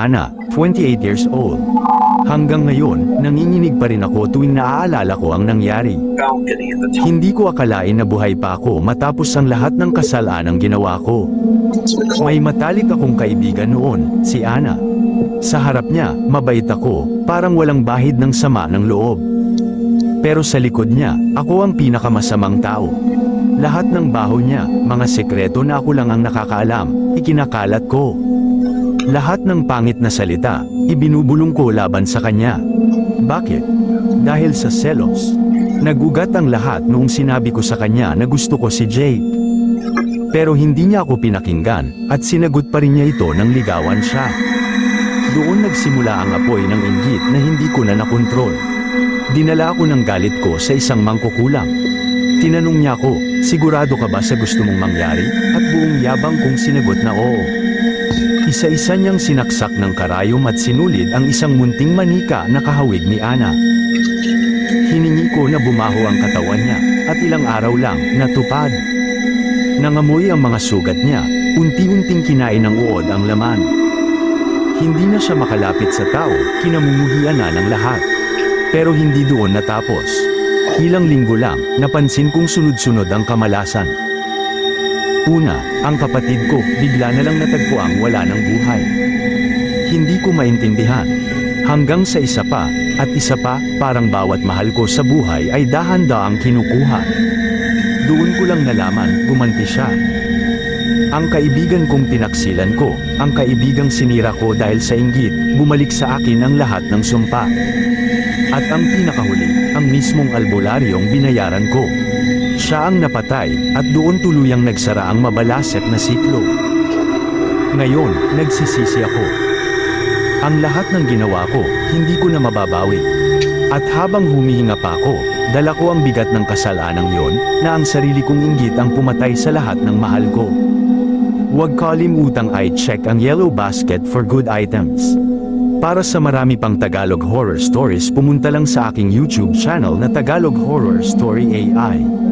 Ana, 28 years old. Hanggang ngayon, nanginginig pa rin ako tuwing naaalala ko ang nangyari. Hindi ko akalain na buhay pa ako matapos ang lahat ng kasalanang ginawa ko. May matalik akong kaibigan noon, si Ana. Sa harap niya, mabait ako, parang walang bahid ng sama ng loob. Pero sa likod niya, ako ang pinakamasamang tao. Lahat ng baho niya, mga sekreto na ako lang ang nakakaalam, ikinakalat ko. Lahat ng pangit na salita, ibinubulong ko laban sa kanya. Bakit? Dahil sa selos. Nagugat ang lahat noong sinabi ko sa kanya na gusto ko si Jay. Pero hindi niya ako pinakinggan, at sinagot pa rin niya ito nang ligawan siya. Doon nagsimula ang apoy ng inggit na hindi ko na nakontrol. Dinala ako ng galit ko sa isang mangkukulam. Tinanong niya ako, sigurado ka ba sa gusto mong mangyari? At buong yabang kong sinagot na oo. Isa-isa niyang sinaksak ng karayom at sinulid ang isang munting manika na kahawig ni Ana. Hiningi ko na bumaho ang katawan niya, at ilang araw lang, natupad. Nangamoy ang mga sugat niya, unti-unting kinain ng uod ang laman. Hindi na siya makalapit sa tao, kinamumuhian na ng lahat. Pero hindi doon natapos. Ilang linggo lang, napansin kong sunod-sunod ang kamalasan. Una, ang kapatid ko, bigla na lang natagpuang wala ng buhay. Hindi ko maintindihan. Hanggang sa isa pa, at isa pa, parang bawat mahal ko sa buhay ay dahan-daang kinukuha. Doon ko lang nalaman, gumanti siya. Ang kaibigan kong pinaksilan ko, ang kaibigang sinira ko dahil sa inggit, bumalik sa akin ang lahat ng sumpa. At ang pinakahuli, ang mismong albularyong binayaran ko. Siya ang napatay, at doon tuluyang nagsara ang mabalasep na siklo. Ngayon, nagsisisi ako. Ang lahat ng ginawa ko, hindi ko na mababawi. At habang humihinga pa ako, dala ko ang bigat ng kasalanang yon, na ang sarili kong inggit ang pumatay sa lahat ng mahal ko. Huwag kalimutang i-check ang yellow basket for good items. Para sa marami pang Tagalog horror stories pumunta lang sa aking YouTube channel na Tagalog Horror Story AI.